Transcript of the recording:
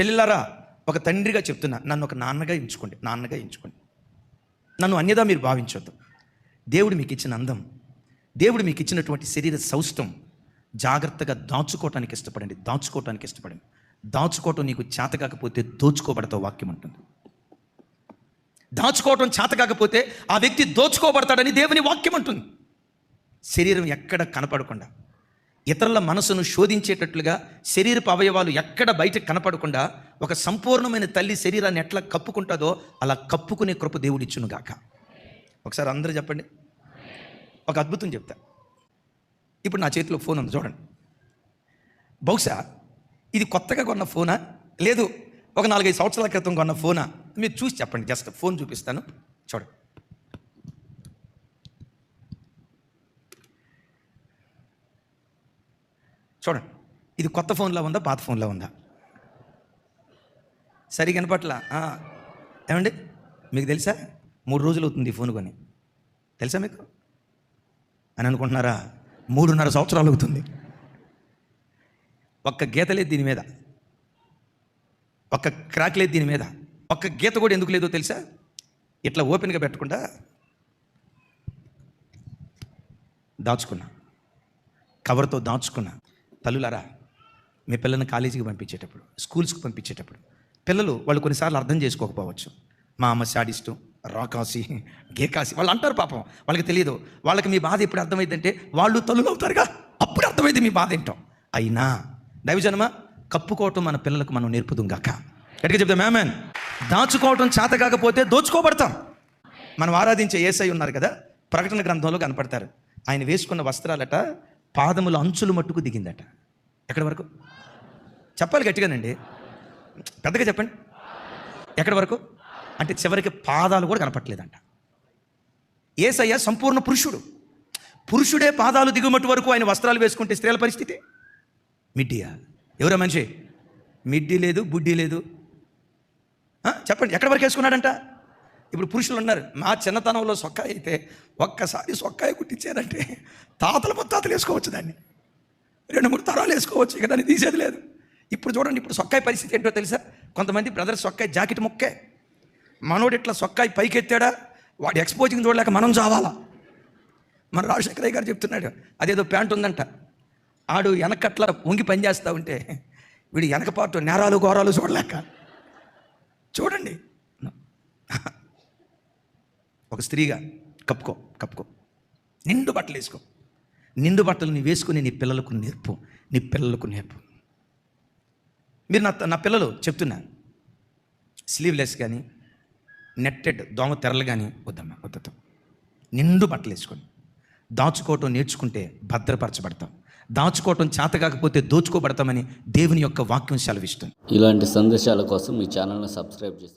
చెల్లెలారా ఒక తండ్రిగా చెప్తున్నా నన్ను ఒక నాన్నగా ఎంచుకోండి నాన్నగా ఎంచుకోండి. నన్ను అన్యదా మీరు భావించొద్దు. దేవుడు మీకు ఇచ్చిన అందం దేవుడు మీకు ఇచ్చినటువంటి శరీర సౌష్టం జాగ్రత్తగా దాచుకోవటానికి ఇష్టపడండి దాచుకోవటానికి ఇష్టపడండి. దాచుకోవటం నీకు చేత కాకపోతే దోచుకోబడతావు వాక్యం అంటుంది. దాచుకోవటం చేత కాకపోతే ఆ వ్యక్తి దోచుకోబడతాడని దేవుని వాక్యం అంటుంది. శరీరం ఎక్కడ కనపడకుండా ఇతరుల మనసును శోధించేటట్లుగా శరీరపు అవయవాలు ఎక్కడ బయట కనపడకుండా ఒక సంపూర్ణమైన తల్లి శరీరాన్ని ఎట్లా కప్పుకుంటుందో అలా కప్పుకునే కృప దేవుడిచ్చునుగాక ఒకసారి అందరూ చెప్పండి. ఒక అద్భుతం చెప్తా. ఇప్పుడు నా చేతిలో ఫోన్ ఉంది చూడండి. బహుశా ఇది కొత్తగా కొన్న ఫోనా? లేదు ఒక నాలుగైదు సంవత్సరాల క్రితం కొన్న ఫోనా? మీరు చూసి చెప్పండి జస్ట్ ఫోన్ చూపిస్తాను. చూడండి. చూడండి. ఇది కొత్త ఫోన్లో ఉందా పాత ఫోన్లో ఉందా? సరి కనపట్ల? ఏమండి? మీకు తెలుసా? మూడు రోజులు అవుతుంది ఈ ఫోన్ కొని. తెలుసా మీకు? అని అనుకుంటున్నారా? మూడున్నర సంవత్సరాలు అవుతుంది. ఒక్క గీత లేదు దీని మీద. ఒక్క క్రాక్ లేదు దీని మీద. ఒక్క గీత కూడా ఎందుకు లేదో తెలుసా? ఇట్లా ఓపెన్గా పెట్టకుండా దాచుకున్నా. కవర్తో దాచుకున్నా. తల్లులారా మీ పిల్లల్ని కాలేజీకి పంపించేటప్పుడు స్కూల్స్కి పంపించేటప్పుడు పిల్లలు వాళ్ళు కొన్నిసార్లు అర్థం చేసుకోకపోవచ్చు. మా అమ్మ శాడిస్టు రాకాసి గేకాసి వాళ్ళు అంటారు పాపం వాళ్ళకి తెలియదు వాళ్ళకి మీ బాధ ఎప్పుడు అర్థమైందంటే వాళ్ళు తల్లులు అవుతారుగా అప్పుడు అర్థమైంది మీ బాధ ఏంటో. అయినా దైవజనమ కప్పుకోవటం మన పిల్లలకు మనం నేర్పుదుంగాక ఎట్టుగా చెప్తాం మేమేన్ దాచుకోవటం చేత కాకపోతే దోచుకోబడతాం. మనం ఆరాధించే ఏసై ఉన్నారు కదా ప్రకటన గ్రంథంలో కనపడతారు. ఆయన వేసుకున్న వస్త్రాలట పాదముల అంచులు మట్టుకు దిగిందట. ఎక్కడి వరకు? చెప్పాలి గట్టిగానండి. పెద్దగా చెప్పండి. ఎక్కడి వరకు? అంటే చివరికి పాదాలు కూడా కనపట్లేదంట ఏసయ్య సంపూర్ణ పురుషుడు. పురుషుడే పాదాలు దిగుమటి వరకు ఆయన వస్త్రాలు వేసుకుంటే స్త్రీల పరిస్థితి? మిడ్డియా? ఎవరో మనిషి? మిడ్డి లేదు బుడ్డి లేదు. చెప్పండి ఎక్కడి వరకు వేసుకున్నాడంట? ఇప్పుడు పురుషులు ఉన్నారు మా చిన్నతనంలో సొక్కాయి అయితే ఒక్కసారి సొక్కాయి కుట్టించారంటే తాతలు ముత్తాతలు వేసుకోవచ్చు దాన్ని. రెండు మూడు తరాలు వేసుకోవచ్చు ఇక దాన్ని తీసేది లేదు. ఇప్పుడు చూడండి ఇప్పుడు సొక్కాయి పరిస్థితి ఏంటో తెలుసా? కొంతమంది బ్రదర్ సొక్కాయి జాకెట్ మొక్కే. మనోడు ఇట్లా సొక్కాయి పైకెత్తాడా? వాడి వాడు ఎక్స్పోజింగ్ చూడలేక మనం చావాలా? మన రాజశేఖరయ్య గారు చెప్తున్నాడు అదేదో ప్యాంట్ ఉందంట. ఆడు వెనకట్లా వంగి పనిచేస్తూ ఉంటే వీడు వెనకపాటు నేరాలు ఘోరాలు చూడలేక. చూడండి. ఒక స్త్రీగా కప్పుకో కప్పుకో. నిండు బట్టలు వేసుకో. నిండు బట్టలు నీ వేసుకుని నీ పిల్లలకు నేర్పు నీ పిల్లలకు నేర్పు. మీరు నా నా పిల్లలు చెప్తున్నా స్లీవ్లెస్ కానీ నెట్టెడ్ దోమ తెరలు కానీ వద్దమ్మా వద్దతో నిండు బట్టలు వేసుకోండి. దాచుకోవటం నేర్చుకుంటే భద్రపరచబడతాం. దాచుకోవటం చేత కాకపోతే దోచుకోబడతామని దేవుని యొక్క వాక్యం సెలవిస్తుంది. ఇలాంటి సందేశాల కోసం మీ ఛానల్ని సబ్స్క్రైబ్ చేసుకోండి